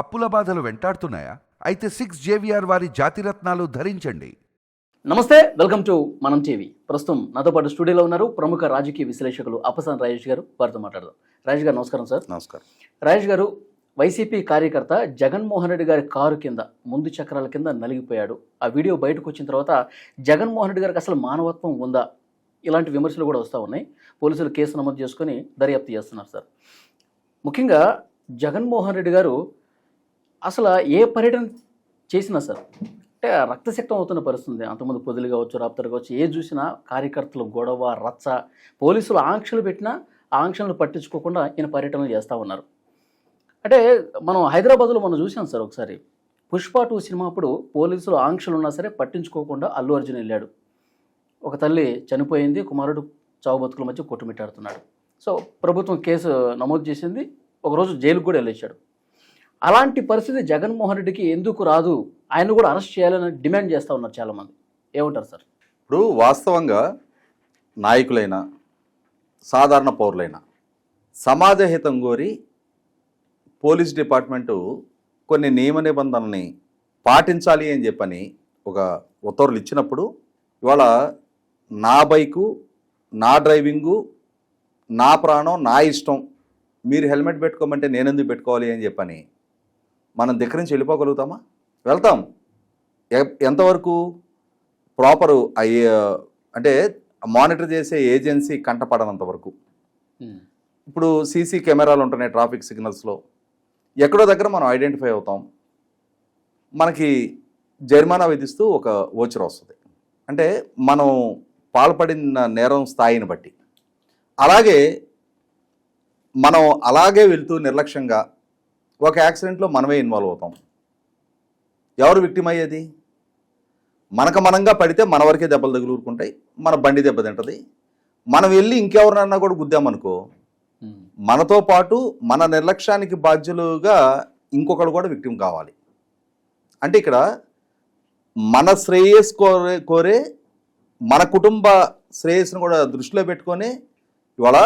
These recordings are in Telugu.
అప్పుల బాధలు వెంటాడుతున్నాయా? అయితే సిక్స్ జేవిఆర్ వారి జాతిరత్నాలు ధరించండి. నమస్తే వెల్కమ్ టు మనం టీవీ. ప్రస్తుతం నాతో పాటు స్టూడియోలో ఉన్నారు ప్రముఖ రాజకీయ విశ్లేషకులు అప్పసాన్ రాజేష్ గారు. వారితో మాట్లాడదాం. రాజేష్ గారు నమస్కారం సార్. నమస్కారం. రాజేష్ గారు వైసీపీ కార్యకర్త జగన్మోహన్ రెడ్డి గారి కారు కింద ముందు చక్రాల కింద నలిగిపోయాడు. ఆ వీడియో బయటకు వచ్చిన తర్వాత జగన్మోహన్ రెడ్డి గారికి అసలు మానవత్వం ఉందా? ఇలాంటి విమర్శలు కూడా వస్తూ ఉన్నాయి. పోలీసులు కేసు నమోదు చేసుకొని దర్యాప్తు చేస్తున్నారు సార్. ముఖ్యంగా జగన్మోహన్ రెడ్డి గారు అసలు ఏ పర్యటన చేసినా సార్ అంటే రక్తశక్తం అవుతున్న పరిస్థితి అంతమంది పొదులు కావచ్చు రాప్తరు కావచ్చు ఏ చూసినా కార్యకర్తలు గొడవ రచ్చ పోలీసులు ఆంక్షలు పెట్టినా ఆంక్షలను పట్టించుకోకుండా ఈయన పర్యటనలు చేస్తూ ఉన్నారు. అంటే మనం హైదరాబాద్లో మనం చూసాం సార్ ఒకసారి. పుష్ప టూ సినిమా అప్పుడు పోలీసులు ఆంక్షలు ఉన్నా సరే పట్టించుకోకుండా అల్లు అర్జున్ వెళ్ళాడు. ఒక తల్లి చనిపోయింది కుమారుడు చావు బతుకుల మధ్య కొట్టుమిట్టాడుతున్నాడు. సో ప్రభుత్వం కేసు నమోదు చేసింది ఒకరోజు జైలుకు కూడా వెళ్ళేసాడు అలాంటి పరిస్థితి జగన్మోహన్ రెడ్డికి ఎందుకు రాదు? ఆయన కూడా అరెస్ట్ చేయాలని డిమాండ్ చేస్తూ ఉన్నారు చాలామంది. ఏమంటారు సార్? ఇప్పుడు వాస్తవంగా నాయకులైన సాధారణ పౌరులైన సమాజ హితం కోరి పోలీస్ డిపార్ట్మెంటు కొన్ని నియమ నిబంధనల్ని పాటించాలి అని చెప్పని ఒక ఉత్తర్వులు ఇచ్చినప్పుడు ఇవాళ నా బైకు నా డ్రైవింగు నా ప్రాణం నా ఇష్టం మీరు హెల్మెట్ పెట్టుకోమంటే నేనెందుకు పెట్టుకోవాలి అని చెప్పని మనం దగ్గర నుంచి వెళ్ళిపోగలుగుతామా? వెళ్తాం. ఎంతవరకు ప్రాపరు అంటే మానిటర్ చేసే ఏజెన్సీ కంటపడనంత వరకు. ఇప్పుడు సీసీ కెమెరాలు ఉంటున్నాయి ట్రాఫిక్ సిగ్నల్స్లో. ఎక్కడో దగ్గర మనం ఐడెంటిఫై అవుతాం. మనకి జరిమానా విధిస్తూ ఒక ఓచర్ వస్తుంది. అంటే మనం పాల్పడిన నేరం స్థాయిని బట్టి. అలాగే మనం అలాగే వెళ్తూ నిర్లక్ష్యంగా ఒక యాక్సిడెంట్లో మనమే ఇన్వాల్వ్ అవుతాం. ఎవరు విక్టిమ్ అయ్యేది? మనకు మనంగా పడితే మన వరకే దెబ్బలు తగులుకుంటాయి మన బండి దెబ్బ తింటది. మనం వెళ్ళి ఇంకెవరినన్నా కూడా గుద్దామనుకో మనతో పాటు మన నిర్లక్ష్యానికి బాధ్యులుగా ఇంకొకడు కూడా విక్టిమ్ కావాలి. అంటే ఇక్కడ మన శ్రేయస్ కోరే కోరే మన కుటుంబ శ్రేయస్సును కూడా దృష్టిలో పెట్టుకొని ఇవాళ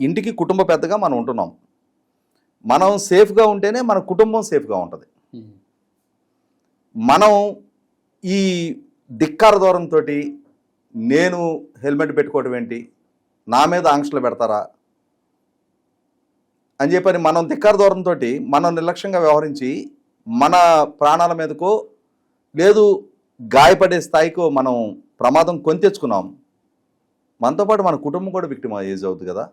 ఇంటికి కుటుంబ పెద్దగా మనం ఉంటున్నాం. మనం సేఫ్గా ఉంటేనే మన కుటుంబం సేఫ్గా ఉంటుంది. మనం ఈ ధిక్కార దూరంతో నేను హెల్మెట్ పెట్టుకోవడం ఏంటి? నా మీద ఆంక్షలు పెడతారా? అని చెప్పని మనం ధిక్కార దూరంతో మనం నిర్లక్ష్యంగా వ్యవహరించి మన ప్రాణాల మీదకో లేదు గాయపడే స్థాయికో మనం ప్రమాదం కొని తెచ్చుకున్నాం. మనతో పాటు మన కుటుంబం కూడా విక్టిమ్ ఏజ్ అవుతుంది కదా.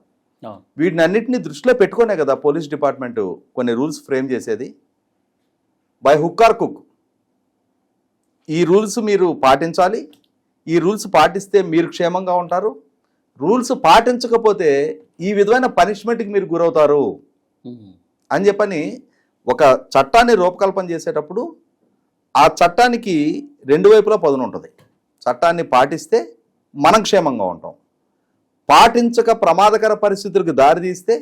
వీటిని అన్నింటినీ దృష్టిలో పెట్టుకునే కదా పోలీస్ డిపార్ట్మెంట్ కొన్ని రూల్స్ ఫ్రేమ్ చేసేది? బై హుక్ ఆర్ కుక్. ఈ రూల్స్ మీరు పాటించాలి. ఈ రూల్స్ పాటిస్తే మీరు క్షేమంగా ఉంటారు. రూల్స్ పాటించకపోతే ఈ విధమైన పనిష్మెంట్కి మీరు గురవుతారు. అని చెప్పని ఒక చట్టాన్ని రూపకల్పన చేసేటప్పుడు ఆ చట్టానికి రెండు వైపులా పదును ఉంటుంది చట్టాన్ని పాటిస్తే మనం క్షేమంగా ఉంటాం. పాటించక ప్రమాదకర పరిస్థితులకు దారి తీస్తే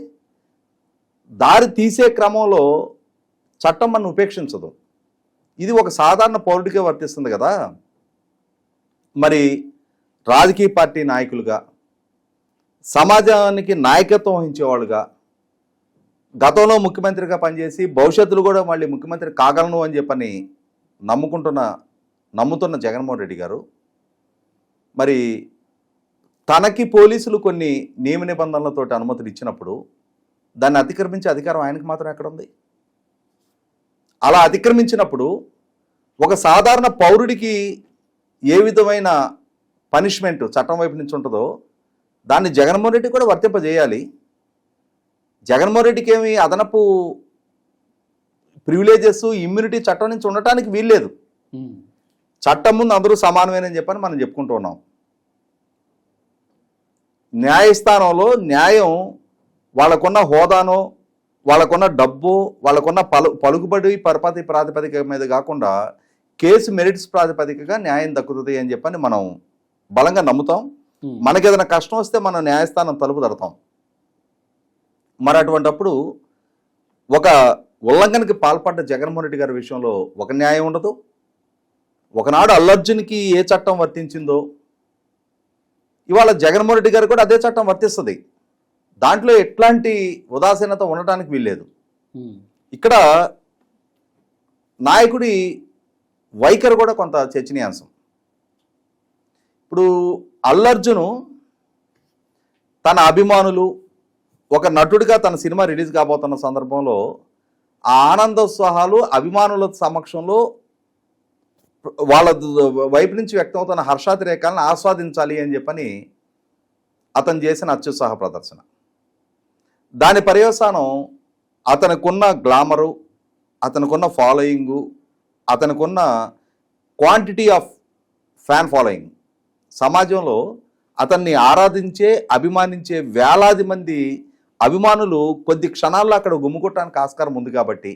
దారి తీసే క్రమంలో చట్టం మనం ఉపేక్షించదు. ఇది ఒక సాధారణ పౌరుడికే వర్తిస్తుంది కదా. మరి రాజకీయ పార్టీ నాయకులుగా సమాజానికి నాయకత్వం వహించేవాళ్ళుగా గతంలో ముఖ్యమంత్రిగా పనిచేసి భవిష్యత్తులో కూడా మళ్ళీ ముఖ్యమంత్రి కాగలను అని చెప్పని నమ్ముకుంటున్న నమ్ముతున్న జగన్మోహన్ రెడ్డి గారు మరి తనకి పోలీసులు కొన్ని నియమ నిబంధనలతోటి అనుమతులు ఇచ్చినప్పుడు దాన్ని అతిక్రమించే అధికారం ఆయనకు మాత్రం ఎక్కడ ఉంది అలా అతిక్రమించినప్పుడు ఒక సాధారణ పౌరుడికి ఏ విధమైన పనిష్మెంట్ చట్టం వైపు నుంచి ఉంటుందో దాన్ని జగన్మోహన్ రెడ్డి కూడా వర్తింపజేయాలి. జగన్మోహన్ రెడ్డికి ఏమి అదనపు ప్రివిలేజెస్ ఇమ్యూనిటీ చట్టం నుంచి ఉండటానికి వీల్లేదు. చట్టం ముందు అందరూ సమానమేనని చెప్పని మనం చెప్పుకుంటూ ఉన్నాం. న్యాయస్థానంలో న్యాయం వాళ్ళకున్న హోదానో వాళ్ళకున్న డబ్బు వాళ్ళకున్న పలు పలుకుబడి పరపతి ప్రాతిపదిక మీద కాకుండా కేసు మెరిట్స్ ప్రాతిపదికగా న్యాయం దక్కుతుంది అని చెప్పని మనం బలంగా నమ్ముతాం. మనకి ఏదైనా కష్టం వస్తే మనం న్యాయస్థానం తలుపు తడతాం. మరి అటువంటప్పుడు ఒక ఉల్లంఘనకి పాల్పడ్డ జగన్మోహన్ రెడ్డి గారి విషయంలో ఒక న్యాయం ఉండదు. ఒకనాడు అల్లర్జున్కి ఏ చట్టం వర్తించిందో ఇవాళ జగన్మోహన్ రెడ్డి గారు కూడా అదే చట్టం వర్తిస్తుంది. దాంట్లో ఎట్లాంటి ఉదాసీనత ఉండటానికి వీల్లేదు. ఇక్కడ నాయకుడి వైఖరి కూడా కొంత చర్చనీయాంశం. ఇప్పుడు అల్లర్జును తన అభిమానులు ఒక నటుడిగా తన సినిమా రిలీజ్ కాబోతున్న సందర్భంలో ఆ ఆనందోత్సాహాలు అభిమానుల సమక్షంలో వాళ్ళ వైపు నుంచి వ్యక్తమవుతున్న హర్షాతిరేకాలను ఆస్వాదించాలి అని చెప్పని అతను చేసిన అత్యుత్సాహ ప్రదర్శన. దాని పర్యవసానం అతనికున్న గ్లామరు అతనికున్న ఫాలోయింగు అతనికున్న క్వాంటిటీ ఆఫ్ ఫ్యాన్ ఫాలోయింగ్. సమాజంలో అతన్ని ఆరాధించే అభిమానించే వేలాది మంది అభిమానులు కొద్ది క్షణాల్లో అక్కడ గుమ్ముకొట్టడానికి ఆస్కారం ఉంది కాబట్టి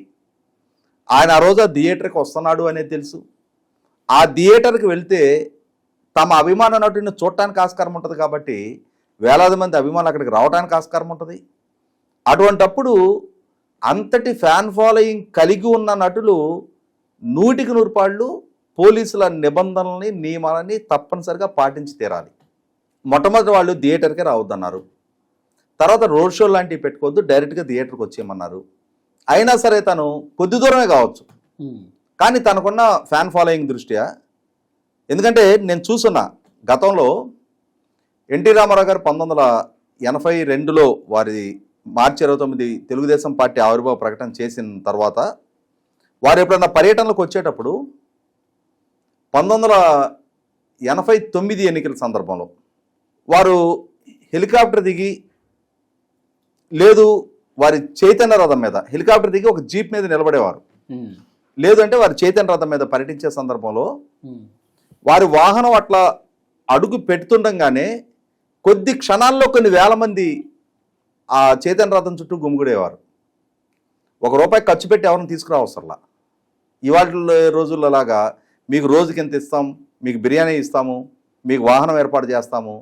ఆయన ఆ రోజు థియేటర్కి వస్తున్నాడు అనేది తెలుసు. ఆ థియేటర్కి వెళ్తే తమ అభిమాన నటుడిని చూడటానికి ఆస్కారం ఉంటుంది కాబట్టి వేలాది మంది అభిమానులు అక్కడికి రావడానికి ఆస్కారం ఉంటుంది. అటువంటప్పుడు అంతటి ఫ్యాన్ ఫాలోయింగ్ కలిగి ఉన్న నటులు నూటికి నూరుపాళ్ళు పోలీసుల నిబంధనల్ని నియమాలని తప్పనిసరిగా పాటించి తీరాలి. మొట్టమొదటి వాళ్ళు థియేటర్కే రావద్దన్నారు. తర్వాత రోడ్ షో లాంటివి పెట్టుకోవద్దు డైరెక్ట్గా థియేటర్కి వచ్చేయమన్నారు. అయినా సరే తను కొద్ది దూరమే కావచ్చు. కానీ తనకున్న ఫ్యాన్ ఫాలోయింగ్ దృష్ట్యా? ఎందుకంటే నేను చూస్తున్నా గతంలో ఎన్టీ రామారావు గారు పంతొమ్మిది వందల ఎనభై రెండులో వారి మార్చి ఇరవై తొమ్మిది తెలుగుదేశం పార్టీ ఆవిర్భావ ప్రకటన చేసిన తర్వాత వారు ఎప్పుడన్నా పర్యటనలకు వచ్చేటప్పుడు పంతొమ్మిది వందల ఎనభై తొమ్మిది ఎన్నికల సందర్భంలో వారు హెలికాప్టర్ దిగి లేదు వారి చైతన్య రథం మీద హెలికాప్టర్ దిగి ఒక జీప్ మీద నిలబడేవారు. ఉమ్, లేదు అంటే వారి చైతన్య రథం మీద పర్యటించే సందర్భంలో వారి వాహనం అట్లా అడుగు పెడుతుండగానే కొద్ది క్షణాల్లో కొన్ని వేల మంది ఆ చైతన్య రథం చుట్టూ గుమిగుడేవారు. ఒక రూపాయి ఖర్చు పెట్టి ఎవరిని తీసుకురావసరలా. ఇవాళ రోజుల్లో లాగా మీకు రోజుకి ఎంత ఇస్తాం మీకు బిర్యానీ ఇస్తాము మీకు వాహనం ఏర్పాటు చేస్తాము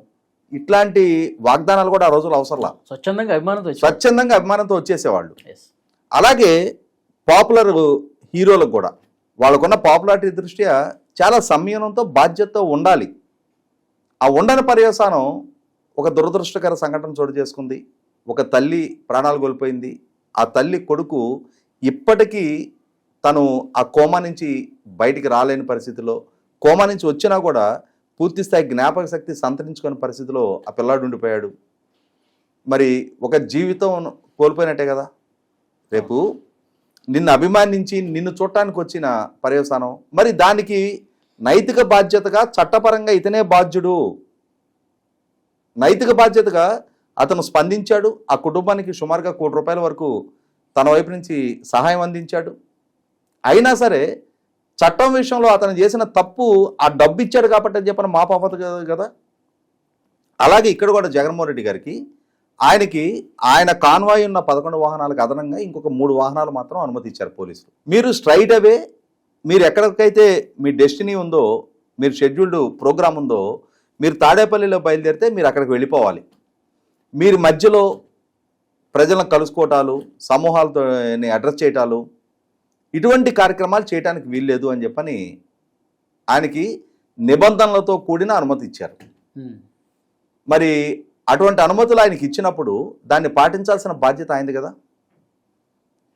ఇట్లాంటి వాగ్దానాలు కూడా ఆ రోజుల్లో అవసరంలా. స్వచ్ఛందంగా అభిమానంతో స్వచ్ఛందంగా అభిమానంతో వచ్చేసేవాళ్ళు. అలాగే పాపులర్ హీరోలకు కూడా. వాళ్ళకున్న పాపులారిటీ దృష్ట్యా చాలా సంయమనంతో బాధ్యతతో ఉండాలి. ఆ ఉండని పర్యవసానం ఒక దురదృష్టకర సంఘటన చోటు చేసుకుంది. ఒక తల్లి ప్రాణాలు కోల్పోయింది. ఆ తల్లి కొడుకు ఇప్పటికీ తను ఆ కోమా నుంచి బయటికి రాలేని పరిస్థితిలో కోమా నుంచి వచ్చినా కూడా పూర్తి స్థాయి జ్ఞాపక శక్తి సంతరించుకునే పరిస్థితిలో ఆ పిల్లాడు ఉండిపోయాడు. మరి ఒక జీవితం కోల్పోయినట్టే కదా. రేపు నిన్ను అభిమానించి నిన్ను చూడటానికి వచ్చిన పర్యవసానం. మరి దానికి నైతిక బాధ్యతగా చట్టపరంగా ఇతనే బాధ్యుడు. నైతిక బాధ్యతగా అతను స్పందించాడు. ఆ కుటుంబానికి సుమారుగా కోటి రూపాయల వరకు తన వైపు నుంచి సహాయం అందించాడు. అయినా సరే చట్టం విషయంలో అతను చేసిన తప్పు ఆ డబ్బు ఇచ్చాడు కాబట్టి అని చెప్పని మాపాపదు కదా. అలాగే ఇక్కడ కూడా జగన్మోహన్ రెడ్డి గారికి ఆయనకి ఆయన కాన్వాయ్ ఉన్న పదకొండు వాహనాలకు అదనంగా ఇంకొక మూడు వాహనాలు మాత్రం అనుమతి ఇచ్చారు పోలీసులు. మీరు స్ట్రైట్ అవే మీరు ఎక్కడికైతే మీ డెస్టినీ ఉందో మీరు షెడ్యూల్డ్ ప్రోగ్రామ్ ఉందో మీరు తాడేపల్లిలో బయలుదేరితే మీరు అక్కడికి వెళ్ళిపోవాలి. మీరు మధ్యలో ప్రజలను కలుసుకోవటాలు సమూహాలతో అడ్రస్ చేయటాలు ఇటువంటి కార్యక్రమాలు చేయడానికి వీల్లేదు అని చెప్పని ఆయనకి నిబంధనలతో కూడిన అనుమతి ఇచ్చారు. మరి అటువంటి అనుమతులు ఆయనకి ఇచ్చినప్పుడు దాన్ని పాటించాల్సిన బాధ్యత ఆయనది కదా?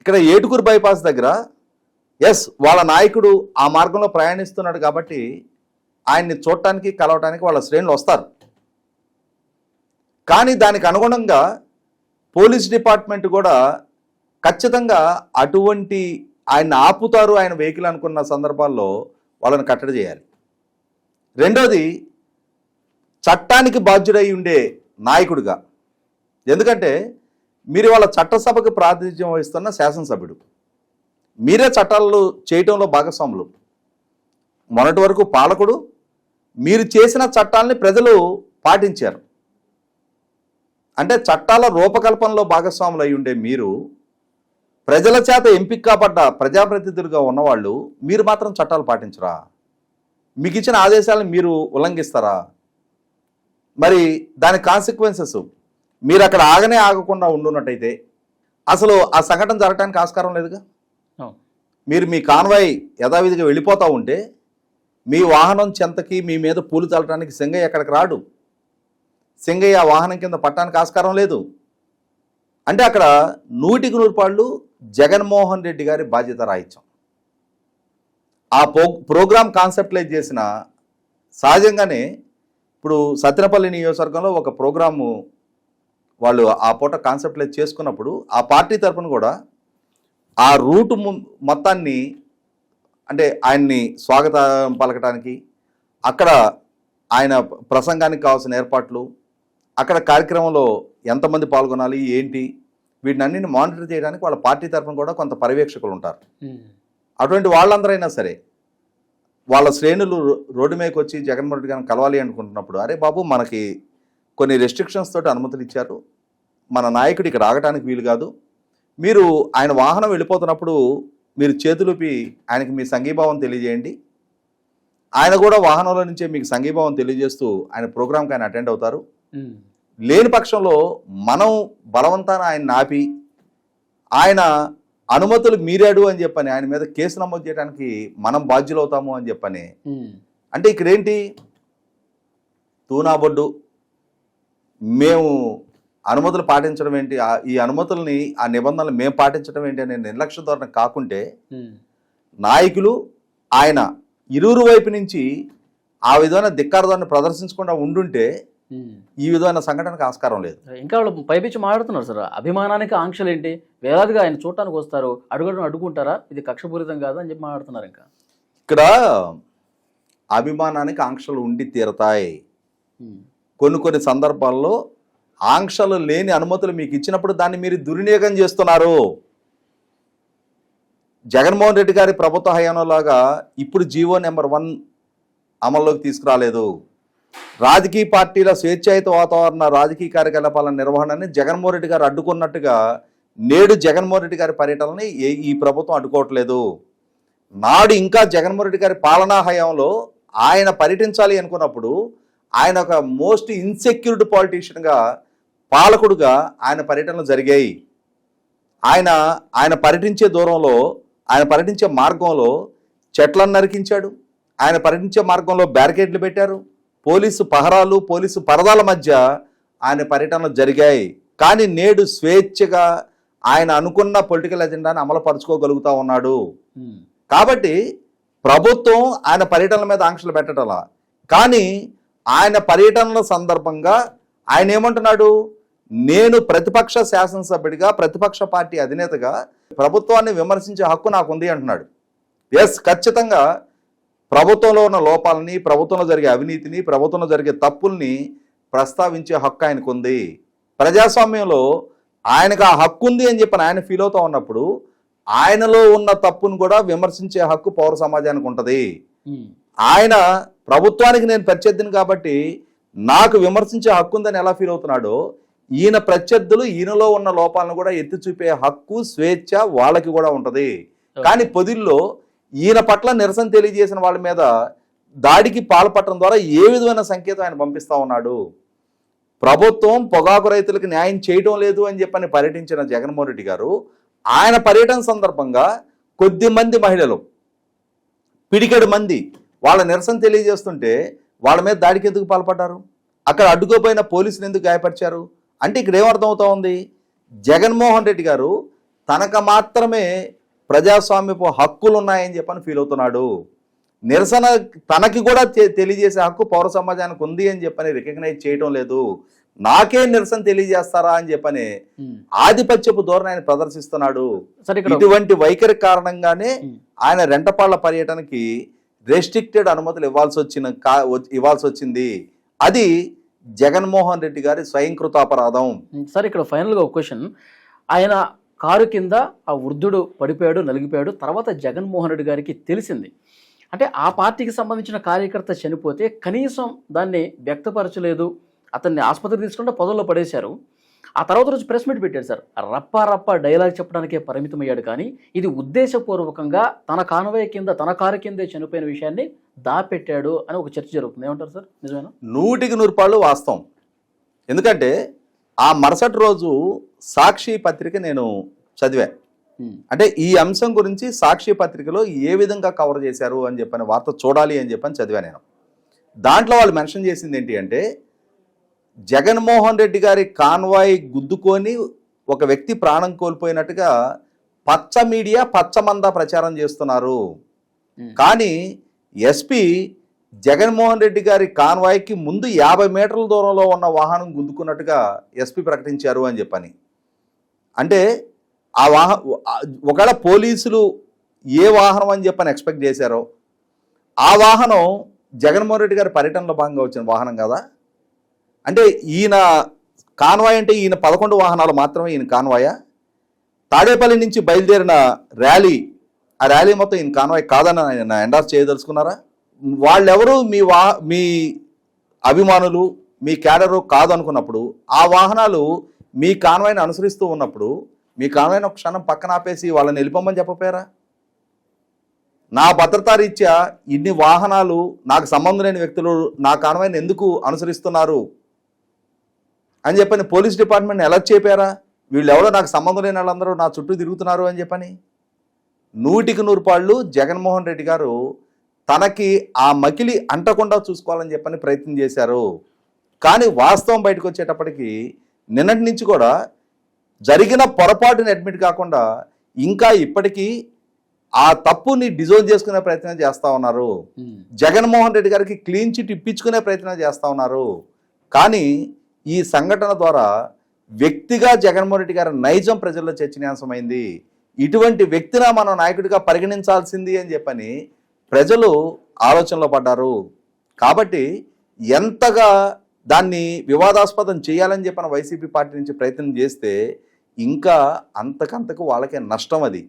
ఇక్కడ ఏటుకూరు బైపాస్ దగ్గర ఎస్ వాళ్ళ నాయకుడు ఆ మార్గంలో ప్రయాణిస్తున్నాడు కాబట్టి ఆయన్ని చూడటానికి కలవటానికి వాళ్ళ శ్రేణులు వస్తారు. కానీ దానికి అనుగుణంగా పోలీస్ డిపార్ట్మెంట్ కూడా ఖచ్చితంగా అటువంటి ఆయన ఆపుతారు ఆయన వెహికల్ అనుకున్న సందర్భాల్లో వాళ్ళని కట్టడి చేయాలి. రెండోది చట్టానికి బాధ్యుడై ఉండే నాయకుడిగా. ఎందుకంటే మీరు వాళ్ళ చట్టసభకు ప్రాతినిధ్యం వహిస్తున్న శాసనసభ్యుడు. మీరే చట్టాలు చేయటంలో భాగస్వాములు. మొన్నటి వరకు పాలకుడు మీరు చేసిన చట్టాలని ప్రజలు పాటించారు. అంటే చట్టాల రూపకల్పనలో భాగస్వాములు అయి ఉండే మీరు ప్రజల చేత ఎంపిక కాబడ్డ ప్రజాప్రతినిధులుగా ఉన్నవాళ్ళు మీరు మాత్రం చట్టాలు పాటించరా? మీకు ఇచ్చిన ఆదేశాలను మీరు ఉల్లంఘిస్తారా? మరి దాని కాన్సిక్వెన్సెస్ మీరు అక్కడ ఆగనే ఆగకుండా ఉండున్నట్టయితే అసలు ఆ సంఘటన జరగడానికి ఆస్కారం లేదుగా. మీరు మీ కాన్వాయ్ యథావిధిగా వెళ్ళిపోతూ ఉంటే మీ వాహనం చెంతకి మీ మీద పూలు చల్లడానికి సింగయ్య ఎక్కడికి రాడు. సింగయ్య ఆ వాహనం కింద పట్టడానికి ఆస్కారం లేదు. అంటే అక్కడ నూటికి నూరు పాళ్ళు జగన్మోహన్ రెడ్డి గారి బాధ్యత రాయించాం ఆ ప్రో ప్రోగ్రామ్ కాన్సెప్టలైజ్ చేసిన సహజంగానే ఇప్పుడు సత్యనపల్లి నియోజకవర్గంలో ఒక ప్రోగ్రాము వాళ్ళు ఆ పూట కాన్సెప్టలైజ్ చేసుకున్నప్పుడు ఆ పార్టీ తరపున కూడా ఆ రూట్ మొత్తాన్ని అంటే ఆయన్ని స్వాగతం పలకటానికి అక్కడ ఆయన ప్రసంగానికి కావాల్సిన ఏర్పాట్లు అక్కడ కార్యక్రమంలో ఎంతమంది పాల్గొనాలి ఏంటి వీటిని అన్నింటిని మానిటర్ చేయడానికి వాళ్ళ పార్టీ తరఫున కూడా కొంత పర్యవేక్షకులు ఉంటారు. అటువంటి వాళ్ళందరైనా సరే వాళ్ళ శ్రేణులు రోడ్డు మీదకి వచ్చి జగన్మోహన్ రెడ్డి గారిని కలవాలి అనుకుంటున్నప్పుడు అరే బాబు మనకి కొన్ని రెస్ట్రిక్షన్స్ తోటి అనుమతులు ఇచ్చారు. మన నాయకుడు ఇక్కడ ఆగటానికి వీలు కాదు. మీరు ఆయన వాహనం వెళ్ళిపోతున్నప్పుడు మీరు చేతులుపి ఆయనకి మీ సంఘీభావం తెలియజేయండి. ఆయన కూడా వాహనంలో నుంచే మీకు సంఘీభావం తెలియజేస్తూ ఆయన ప్రోగ్రామ్కి ఆయన అటెండ్ అవుతారు. లేని పక్షంలో మనం బలవంతాన ఆయన ఆపి ఆయన అనుమతులు మీరాడు అని చెప్పని ఆయన మీద కేసు నమోదు చేయడానికి మనం బాధ్యులవుతాము అని చెప్పని. అంటే ఇక్కడ ఏంటి తూనాబొడ్డు మేము అనుమతులు పాటించడం ఏంటి? ఈ అనుమతుల్ని ఆ నిబంధనలు మేము పాటించడం ఏంటి అనే నిర్లక్ష్య ధోరణి కాకుంటే నాయకులు ఆయన ఇరువురు వైపు నుంచి ఆ విధమైన ధిక్కారదాన్ని ప్రదర్శించకుండా ఉండుంటే ఈ విధమైన సంఘటనకు ఆస్కారం లేదు. ఇంకా వాళ్ళు పైపించి మాట్లాడుతున్నారు సార్. అభిమానానికి ఆంక్షలు ఏంటి వేలాదిగా ఆయన చూడటానికి వస్తారు అడుగడం అడ్డుకుంటారా? ఇది కక్షపూరితం కాదా అని చెప్పి మాట్లాడుతున్నారు ఇంకా. ఇక్కడ అభిమానానికి ఆంక్షలు ఉండి తీరతాయి. కొన్ని కొన్ని సందర్భాల్లో ఆంక్షలు లేని అనుమతులు మీకు ఇచ్చినప్పుడు దాన్ని మీరు దుర్వినియోగం చేస్తున్నారు. జగన్మోహన్ రెడ్డి గారి ప్రభుత్వ హయాంలో లాగా ఇప్పుడు జీవో నెంబర్ వన్ అమల్లోకి తీసుకురాలేదు. రాజకీయ పార్టీల స్వేచ్ఛాయుత వాతావరణ రాజకీయ కార్యకలాపాల నిర్వహణని జగన్మోహన్ రెడ్డి గారు అడ్డుకున్నట్టుగా నేడు జగన్మోహన్ రెడ్డి గారి పర్యటనని ఈ ప్రభుత్వం అడ్డుకోవట్లేదు. నాడు ఇంకా జగన్మోహన్ రెడ్డి గారి పాలనా హయాంలో ఆయన పర్యటించాలి అనుకున్నప్పుడు ఆయన ఒక మోస్ట్ ఇన్సెక్యూర్డ్ పాలిటీషియన్గా పాలకుడుగా ఆయన పర్యటనలు జరిగాయి. ఆయన ఆయన పర్యటించే దూరంలో ఆయన పర్యటించే మార్గంలో చెట్లను నరికించాడు. ఆయన పర్యటించే మార్గంలో బ్యారికేడ్లు పెట్టారు. పోలీసు పహరాలు పోలీసు పరదాల మధ్య ఆయన పర్యటనలు జరిగాయి. కానీ నేడు స్వేచ్ఛగా ఆయన అనుకున్న పొలిటికల్ ఎజెండాని అమలుపరుచుకోగలుగుతా ఉన్నాడు. కాబట్టి ప్రభుత్వం ఆయన పర్యటనల మీద ఆంక్షలు పెట్టటలా. కానీ ఆయన పర్యటనల సందర్భంగా ఆయన ఏమంటున్నాడు? నేను ప్రతిపక్ష శాసనసభ్యుడిగా ప్రతిపక్ష పార్టీ అధినేతగా ప్రభుత్వాన్ని విమర్శించే హక్కు నాకు ఉంది అంటున్నాడు. ఎస్ ఖచ్చితంగా ప్రభుత్వంలో ఉన్న లోపాలని ప్రభుత్వంలో జరిగే అవినీతిని ప్రభుత్వంలో జరిగే తప్పుల్ని ప్రస్తావించే హక్కు ఆయనకు ఉంది ప్రజాస్వామ్యంలో ఆయనకు ఆ హక్కు ఉంది అని చెప్పి ఆయన ఫీల్ అవుతా ఉన్నప్పుడు ఆయనలో ఉన్న తప్పును కూడా విమర్శించే హక్కు పౌర సమాజానికి ఉంటుంది. ఆయన ప్రభుత్వానికి నేను ప్రత్యర్థిని కాబట్టి నాకు విమర్శించే హక్కు ఉందని ఎలా ఫీల్ అవుతున్నాడో ఈయన ప్రత్యర్థులు ఈయనలో ఉన్న లోపాలను కూడా ఎత్తి చూపే హక్కు స్వేచ్ఛ వాళ్ళకి కూడా ఉంటది. కానీ పొదిల్లో ఈయన పట్ల నిరసన తెలియజేసిన వాళ్ళ మీద దాడికి పాల్పడటం ద్వారా ఏ విధమైన సంకేతం ఆయన పంపిస్తా ఉన్నాడు? ప్రభుత్వం పొగాకు రైతులకు న్యాయం చేయడం లేదు అని చెప్పని పర్యటించిన జగన్మోహన్ రెడ్డి గారు ఆయన పర్యటన సందర్భంగా కొద్ది మంది మహిళలు పిడికెడు మంది వాళ్ళ నిరసన తెలియజేస్తుంటే వాళ్ళ మీద దాడికి ఎందుకు పాల్పడ్డారు? అక్కడ అడ్డుకోపోయిన పోలీసులు ఎందుకు గాయపరిచారు? అంటే ఇక్కడ ఏమర్థం అవుతా ఉంది? జగన్మోహన్ రెడ్డి గారు తనకు మాత్రమే ప్రజాస్వామ్యపు హక్కులు ఉన్నాయని చెప్పని ఫీల్ అవుతున్నాడు. నిరసన తనకి కూడా తెలియజేసే హక్కు పౌర సమాజానికి ఉంది అని చెప్పని రికగ్నైజ్ చేయడం లేదు. నాకే నిరసన తెలియజేస్తారా అని చెప్పని ఆధిపత్యపు ధోరణి ఆయన ప్రదర్శిస్తున్నాడు. ఇటువంటి వైఖరి కారణంగానే. ఆయన రెంటపాళ్ళ పర్యటనకి రెస్ట్రిక్టెడ్ అనుమతులు ఇవ్వాల్సి వచ్చిన ఇవ్వాల్సి వచ్చింది. అది జగన్మోహన్ రెడ్డి గారి స్వయంకృత అపరాధం. సార్ ఇక్కడ ఫైనల్గా ఒక క్వశ్చన్. ఆయన కారు కింద ఆ వృద్ధుడు పడిపోయాడు నలిగిపోయాడు. తర్వాత జగన్మోహన్ రెడ్డి గారికి తెలిసింది. అంటే ఆ పార్టీకి సంబంధించిన కార్యకర్త చనిపోతే కనీసం దాన్ని వ్యక్తపరచలేదు. అతన్ని ఆసుపత్రికి తీసుకుంటే పొదల్లో పడేశారు. ఆ తర్వాత రోజు ప్రెస్ మీట్ పెట్టాడు సార్. రప్ప రప్ప డైలాగ్ చెప్పడానికే పరిమితమయ్యాడు కానీ ఇది ఉద్దేశపూర్వకంగా తన కాన్వాయ్ కింద తన కారు కిందే చనిపోయిన విషయాన్ని దాపెట్టాడు అని ఒక చర్చ జరుగుతుంది. ఏమంటారు సార్? నిజమేనా? నూటికి నూరు పాళ్ళు వాస్తవం. ఎందుకంటే ఆ మరుసటి రోజు సాక్షి పత్రిక నేను చదివా. అంటే ఈ అంశం గురించి సాక్షి పత్రికలో ఏ విధంగా కవర్ చేశారు అని చెప్పని వార్త చూడాలి అని చెప్పని చదివా నేను దాంట్లో వాళ్ళు మెన్షన్ చేసింది ఏంటి అంటే జగన్మోహన్ రెడ్డి గారి కాన్వాయ్ గుద్దుకొని ఒక వ్యక్తి ప్రాణం కోల్పోయినట్టుగా పచ్చ మీడియా పచ్చమంద ప్రచారం చేస్తున్నారు. కానీ ఎస్పీ జగన్మోహన్ రెడ్డి గారి కాన్వాయ్కి ముందు యాభై మీటర్ల దూరంలో ఉన్న వాహనం గుద్దుకున్నట్టుగా ఎస్పీ ప్రకటించారు అని చెప్పని. అంటే ఆ వాహ ఒకవేళ పోలీసులు ఏ వాహనం అని చెప్పని ఎక్స్పెక్ట్ చేశారో ఆ వాహనం జగన్మోహన్ రెడ్డి గారి పర్యటనలో భాగంగా వచ్చిన వాహనం కదా? అంటే ఈయన కాన్వాయ్ అంటే ఈయన పదకొండు వాహనాలు మాత్రమే ఈయన కాన్వాయా? తాడేపల్లి నుంచి బయలుదేరిన ర్యాలీ ఆ ర్యాలీ మొత్తం ఈయన కాన్వాయ్ కాదని ఆయన ఎండాస్ చేయదలుచుకున్నారా? వాళ్ళెవరు మీ వా మీ అభిమానులు మీ క్యాడరు కాదు అనుకున్నప్పుడు ఆ వాహనాలు మీ కాన్వాయ్ని అనుసరిస్తూ ఉన్నప్పుడు మీ కాన్వాయ్ని ఒక క్షణం పక్కన ఆపేసి వాళ్ళని వెళ్ళిపోమని చెప్పపోయారా? నా భద్రతా రీత్యా ఇన్ని వాహనాలు నాకు సంబంధం లేని వ్యక్తులు నా కాన్వాయ్ని ఎందుకు అనుసరిస్తున్నారు? అని చెప్పని పోలీస్ డిపార్ట్మెంట్ని అలర్ట్ చెప్పారా వీళ్ళెవరో నాకు సంబంధం లేని వాళ్ళందరూ నా చుట్టూ తిరుగుతున్నారు అని చెప్పని? నూటికి నూరు పాళ్ళు జగన్మోహన్ రెడ్డి గారు తనకి ఆ మకిలి అంటకుండా చూసుకోవాలని చెప్పని ప్రయత్నం చేశారు. కానీ వాస్తవం బయటకు వచ్చేటప్పటికి నిన్నటి నుంచి కూడా జరిగిన పొరపాటుని అడ్మిట్ కాకుండా ఇంకా ఇప్పటికీ ఆ తప్పుని డిజోన్ చేసుకునే ప్రయత్నం చేస్తూ ఉన్నారు. జగన్మోహన్ రెడ్డి గారికి క్లీన్ చిట్ ఇప్పించుకునే ప్రయత్నం చేస్తూ ఉన్నారు. కానీ ఈ సంఘటన ద్వారా వ్యక్తిగా జగన్మోహన్ రెడ్డి గారి నైజం ప్రజల్లో చర్చనీయాంశమైంది. ఇటువంటి వ్యక్తిన మనం నాయకుడిగా పరిగణించాల్సింది అని చెప్పని ప్రజలు ఆలోచనలో పడ్డారు. కాబట్టి ఎంతగా దాన్ని వివాదాస్పదం చేయాలని చెప్పిన వైసీపీ పార్టీ నుంచి ప్రయత్నం చేస్తే ఇంకా అంతకంతకు వాళ్ళకే నష్టం అది.